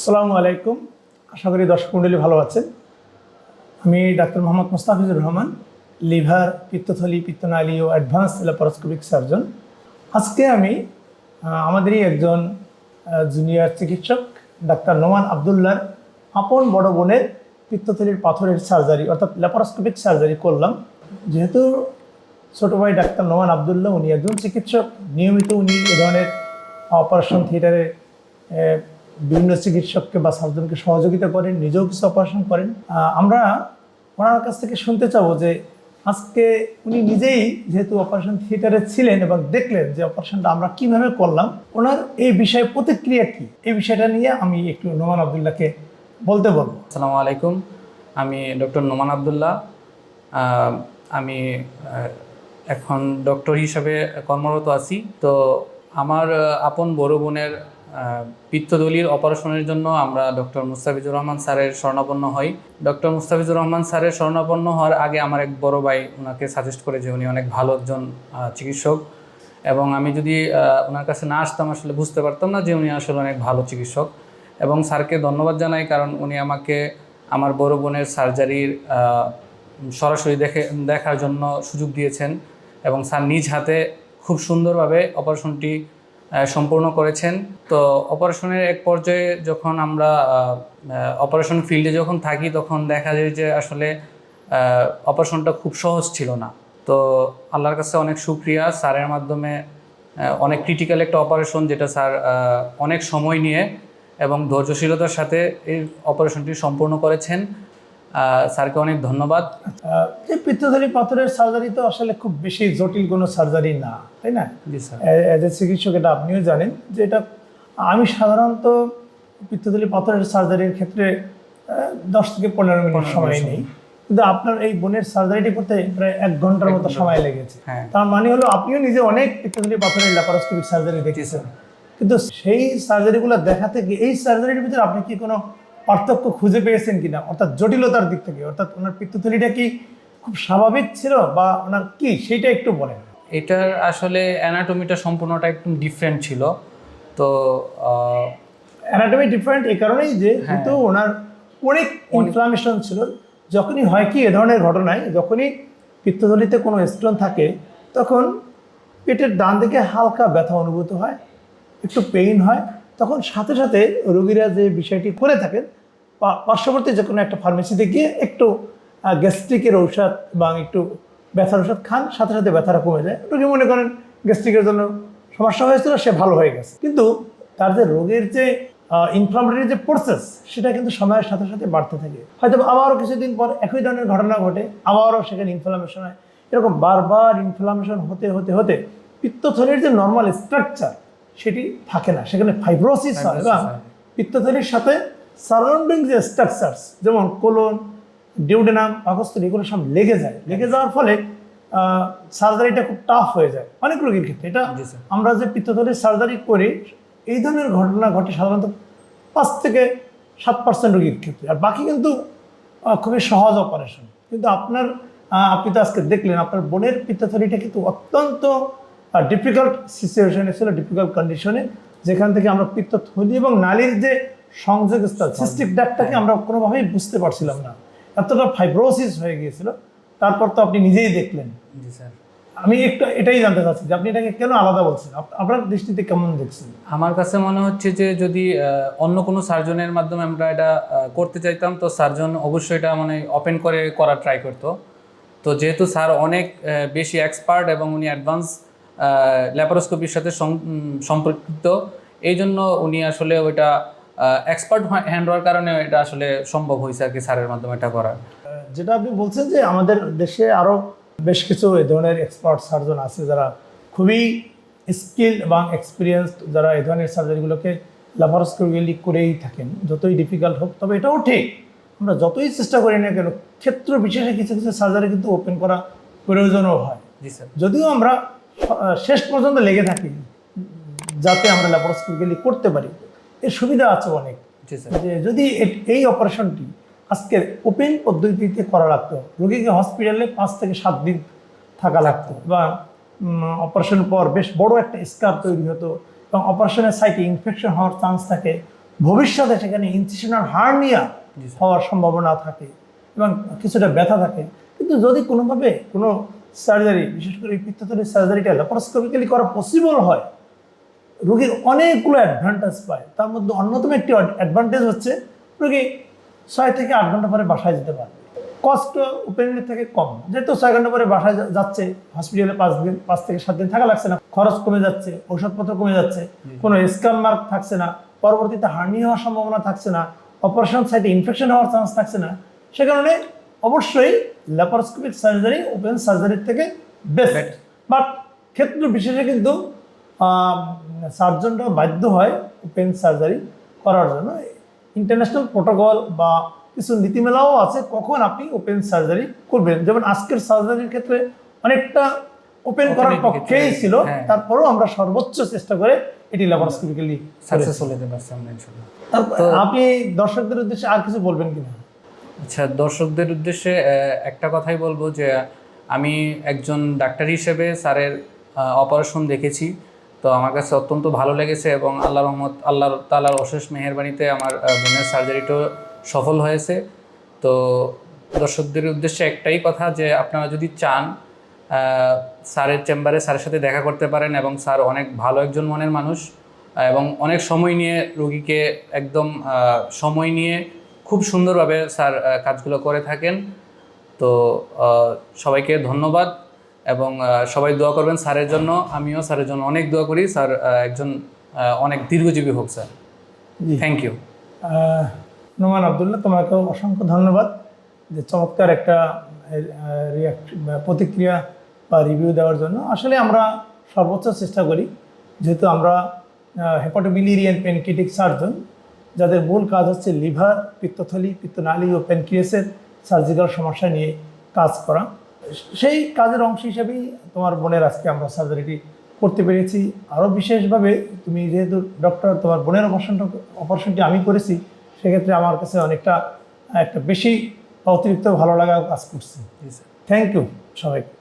আসসালামু আলাইকুম। আশা করি দর্শক মণ্ডলী ভালো আছেন। আমি ডাক্তার মোহাম্মদ মোস্তাফিজুর রহমান, লিভার পিত্তথলি, পিত্তনালী ও অ্যাডভান্স ল্যাপারোস্কোপিক সার্জন আজকে আমি আমাদেরই একজন জুনিয়র চিকিৎসক, ডাক্তার নোমান আবদুল্লার আপন বড় বোনের পিত্তথলির পাথরের সার্জারি অর্থাৎ ল্যাপারোস্কোপিক সার্জারি করলাম। যেহেতু ছোটো ভাই ডাক্তার নোমান আবদুল্লাহ, উনি একজন চিকিৎসক। নিয়মিত উনি এ ধরনের অপারেশন থিয়েটারে বিভিন্ন চিকিৎসককে বা সার্জনকে সহযোগিতা করেন, নিজেও কিছু অপারেশন করেন। আমরা ওনার কাছ থেকে শুনতে চাবো যে আজকে উনি নিজেই যেহেতু অপারেশন থিয়েটারে ছিলেন এবং দেখলেন যে অপারেশনটা আমরা কীভাবে করলাম, ওনার এই বিষয়ে প্রতিক্রিয়া কি? এই বিষয়টা নিয়ে আমি একটু নোমান আবদুল্লাহকে বলতে বলব। আসসালামু আলাইকুম, আমি ডক্টর নোমান আবদুল্লাহ। আমি এখন ডক্টর হিসাবে কর্মরত আছি। তো আমার আপন বড় বোনের পিত্তদলির অপারেশনের জন্য আমরা ডক্টর মুস্তাফিজুর রহমান স্যারের শরণাপন্ন হই। ডক্টর মুস্তাফিজুর রহমান স্যারের শরণাপন্ন হওয়ার আগে আমার এক বড় ভাই ওনাকে সাজেস্ট করে যে উনি অনেক ভালো একজন চিকিৎসক। এবং আমি যদি ওনার কাছে না আসতাম, আসলে বুঝতে পারতাম না যে উনি আসলে অনেক ভালো চিকিৎসক। এবং স্যারকে ধন্যবাদ জানাই, কারণ উনি আমাকে আমার বড় বোনের সার্জারির সরাসরি দেখে, দেখার জন্য সুযোগ দিয়েছেন। এবং স্যার নিজ হাতে খুব সুন্দরভাবে অপারেশনটি সম্পূর্ণ করেছেন। তো অপারেশনের এক পর্যায়ে যখন আমরা অপারেশন ফিল্ডে যখন থাকি, তখন দেখা যায় যে আসলে অপারেশনটা খুব সহজ ছিল না। তো আল্লাহর কাছে অনেক সুক্রিয়া স্যারের মাধ্যমে অনেক ক্রিটিক্যাল একটা অপারেশন যেটা স্যার অনেক সময় নিয়ে এবং ধৈর্যশীলতার সাথে এই অপারেশনটি সম্পূর্ণ করেছেন। স্যারকে অনেক ধন্যবাদ। যে পিত্তথলি পাথরের সার্জারি তো আসলে খুব বেশি জটিল কোনো সার্জারি না তাই না? জি স্যার। এ চিকিৎসক এটা আপনিও জানেন যে এটা আমি সাধারণত পিত্তথলি পাথরের সার্জারির ক্ষেত্রে দশ থেকে পনেরো মিনিট সময় নেই। কিন্তু আপনার এই বোনের সার্জারিটি করতে প্রায় এক ঘণ্টার মতো সময় লেগেছে। হ্যাঁ। তার মানে হলো আপনিও নিজে অনেক পিত্তথলি পাথরের ল্যাপারোস্কোপিক সার্জারি দেখেছেন। কিন্তু সেই সার্জারিগুলো দেখা থেকে এই সার্জারির ভিতরে আপনি কি কোনো পার্থক্য খুঁজে পেয়েছেন কিনা? অর্থাৎ জটিলতার দিক থেকে। অর্থাৎ ওনার পিত্তথলিটা কি খুব স্বাভাবিক ছিল বা ওনার কি? সেইটা একটু বলেন। এটার আসলে অ্যানাটমিটা সম্পূর্ণটা একটু ডিফারেন্ট ছিল। তো অ্যানাটমি ডিফারেন্ট এই কারণেই যে যেহেতু ওনার অনেক ইনফ্লামেশন ছিল। যখনই হয় কি এ ধরনের ঘটনায় যখনই পিত্তথলিতে কোনো স্টোন থাকে তখন পেটের ডান দিকে হালকা ব্যথা অনুভূত হয় একটু পেইন হয় তখন সাথে সাথে রোগীরা যে বিষয়টি করে থাকেন পার্শ্ববর্তী যে কোনো একটা ফার্মেসিতে গিয়ে একটু গ্যাস্ট্রিকের ঔষধ বা একটু ব্যথার ওষুধ খান সাথে সাথে ব্যথাটা কমে যায়। রোগী মনে করেন গ্যাস্ট্রিকের জন্য সমস্যা হয়েছিল সে ভালো হয়ে গেছে। কিন্তু তার যে রোগের যে ইনফ্লামেটরি যে প্রসেস সেটা কিন্তু সময়ের সাথে সাথে বাড়তে থাকে। হয়তো আবারও কিছুদিন পর একই ধরনের ঘটনা ঘটে আবারও সেখানে ইনফ্লামেশন হয়। এরকম বারবার ইনফ্লামেশন হতে হতে হতে পিত্তথলির যে নর্মাল স্ট্রাকচার সেটি থাকে না। সেখানে ফাইব্রোসিস হয় এবং হয়। পিত্তথলির সাথে সারাউন্ডিং যে স্ট্রাকচার্স যেমন কোলন ডিউডেনাম পাকস্থলী এগুলো সব লেগে যায়। লেগে যাওয়ার ফলে সার্জারিটা খুব টাফ হয়ে যায়। অনেক রোগীর ক্ষেত্রে। এটা আমরা যে পিত্তথলির সার্জারি করি এই ধরনের ঘটনা ঘটে সাধারণত পাঁচ থেকে সাত পার্সেন্ট রোগীর ক্ষেত্রে। আর বাকি কিন্তু খুবই সহজ অপারেশন কিন্তু আপনার আপনি তো আজকে দেখলেন আপনার বোনের পিত্তথলিটা কিন্তু অত্যন্ত ডিফিকাল্ট সিচুয়েশনে ছিল ডিফিকাল্ট কন্ডিশনে যেখান থেকে আমরা পিত্তথলি এবং নালীর যে সংযোগ স্থল সিস্টিক ডাকটাকে আমরা কোনোভাবেই বুঝতে পারছিলাম না। এতটা ফাইব্রোসিস হয়ে গিয়েছিল। তারপর তো আপনি নিজেই দেখলেন। জি স্যার। আমি একটু এটাই জানতে চাচ্ছি যে আপনি এটাকে কেন আলাদা বলছেন? আপনার দৃষ্টিতে কেমন দেখছেন? আমার কাছে মনে হচ্ছে যে যদি অন্য কোনো সার্জনের মাধ্যমে আমরা এটা করতে চাইতাম তো সার্জন অবশ্যই এটা মানে ওপেন করে করার ট্রাই করতো। তো যেহেতু স্যার অনেক বেশি এক্সপার্ট এবং উনি অ্যাডভান্স ল্যাপারোস্কোপির সাথে সম্পর্কিত এই জন্য উনি আসলে ওইটা এক্সপার্ট হ্যান্ড হওয়ার কারণে এটা আসলে সম্ভব হয়েছে আর কি স্যারের মাধ্যমে এটা করার। যেটা আপনি বলছেন যে আমাদের দেশে আরও বেশ কিছু এই ধরনের এক্সপার্ট সার্জন আছে যারা খুবই স্কিল এবং এক্সপিরিয়েন্সড যারা এই ধরনের সার্জারিগুলোকে ল্যাপারোস্কোপিক্যালি করেই থাকেন। যতই ডিফিকাল্ট হোক তবে এটাও ঠিক। আমরা যতই চেষ্টা করি না কেন ক্ষেত্র বিশেষে কিছু কিছু সার্জারি কিন্তু ওপেন করা প্রয়োজনও হয়। জি স্যার। যদিও আমরা শেষ পর্যন্ত লেগে থাকি যাতে আমরা ল্যাপারোস্কোপিক্যালি করতে পারি। এর সুবিধা আছে অনেক। যে যদি এই অপারেশনটি আজকে ওপেন পদ্ধতিতে করা লাগতো রোগীকে হসপিটালে পাঁচ থেকে সাত দিন থাকা লাগতো বা অপারেশন পর বেশ বড় একটা স্কার তৈরি হতো এবং অপারেশনের সাইটে ইনফেকশন হওয়ার চান্স থাকে। ভবিষ্যতে সেখানে ইনসিশনাল হার্নিয়া হওয়ার সম্ভাবনা থাকে এবং কিছুটা ব্যথা থাকে। কিন্তু যদি কোনোভাবে কোনো সার্জারি বিশেষ করে এই পিত্তথলির সার্জারিটা ল্যাপারোস্কোপিক্যালি করা পসিবল হয় রোগীর অনেকগুলো অ্যাডভান্টেজ পায়। তার মধ্যে অন্যতম একটি অ্যাডভান্টেজ হচ্ছে রোগী ছয় থেকে আট ঘণ্টা পরে বাসায় যেতে পারবে। কষ্ট ওপেনলি থেকে কম। যেহেতু ছয় ঘণ্টা পরে বাসায় যাচ্ছে হসপিটালে পাঁচ দিন পাঁচ থেকে সাত দিন থাকা লাগছে না খরচ কমে যাচ্ছে ঔষধপত্র কমে যাচ্ছে কোনো স্ক্যাম মার্ক থাকছে না পরবর্তীতে হার্নি হওয়ার সম্ভাবনা থাকছে না অপারেশন সাইটে ইনফেকশন হওয়ার চান্স থাকছে না সে কারণে অবশ্যই ল্যাপারোস্কোপিক সার্জারি ওপেন সার্জারির থেকে বেস্ট. বাট ক্ষেত্র বিশেষে কিন্তু সার্জনরা বাধ্য হয় ওপেন সার্জারি করার জন্য। ইন্টারন্যাশনাল প্রোটোকল বা কিছু নীতিমেলাও আছে কখন আপনি ওপেন সার্জারি করবেন। যেমন আজকের সার্জারির ক্ষেত্রে অনেকটা ওপেন করার পক্ষেই ছিল। হ্যাঁ। তারপরেও আমরা সর্বোচ্চ চেষ্টা করে এটি ল্যাপারোস্কোপিক্যালি আমরা ইনশাল্লাহ আপনি দর্শকদের উদ্দেশ্যে আর কিছু বলবেন কিনা আচ্ছা দর্শকদের উদ্দেশ্যে একটা কথাই বলব যে আমি একজন ডাক্তার হিসেবে স্যারের অপারেশন দেখেছি। তো আমার কাছে অত্যন্ত ভালো লেগেছে এবং আল্লাহ রহমত আল্লাহ তালার অশেষ মেহেরবানিতে আমার বোনের সার্জারিটাও সফল হয়েছে। তো দর্শকদের উদ্দেশ্যে একটাই কথা যে আপনারা যদি চান স্যারের চেম্বারে স্যারের সাথে দেখা করতে পারেন এবং স্যার অনেক ভালো একজন মনের মানুষ, এবং অনেক সময় নিয়ে রুগীকে একদম সময় নিয়ে খুব সুন্দরভাবে স্যার কাজগুলো করে থাকেন। তো সবাইকে ধন্যবাদ। এবং সবাই দোয়া করবেন স্যারের জন্য। আমিও স্যারের জন্য অনেক দোয়া করি। স্যার একজন অনেক দীর্ঘজীবী হোক sir. Thank you Noman Abdullah তোমাকেও অসংখ্য ধন্যবাদ যে চমৎকার একটা প্রতিক্রিয়া বা রিভিউ দেওয়ার জন্য। আসলে আমরা সর্বোচ্চ চেষ্টা করি যেহেতু আমরা হেপাটোবিলিরিয়ান পেনকিটিক সার্জন যাদের মূল কাজ হচ্ছে লিভার পিত্তথলি পিত্তনালী ও প্যানক্রিয়াসের সার্জিক্যাল সমস্যা নিয়ে কাজ করা। সেই কাজের অংশ হিসেবেই তোমার বোনের আজকে আমরা সার্জারিটি করতে পেরেছি। আরও বিশেষভাবে তুমি যেহেতু ডক্টর তোমার বোনের অপারেশনটা অপারেশনটি আমি করেছি সেক্ষেত্রে আমার কাছে অনেকটা একটা বেশি অতিরিক্ত ভালো লাগা কাজ করছে। থ্যাংক ইউ সবাইকে।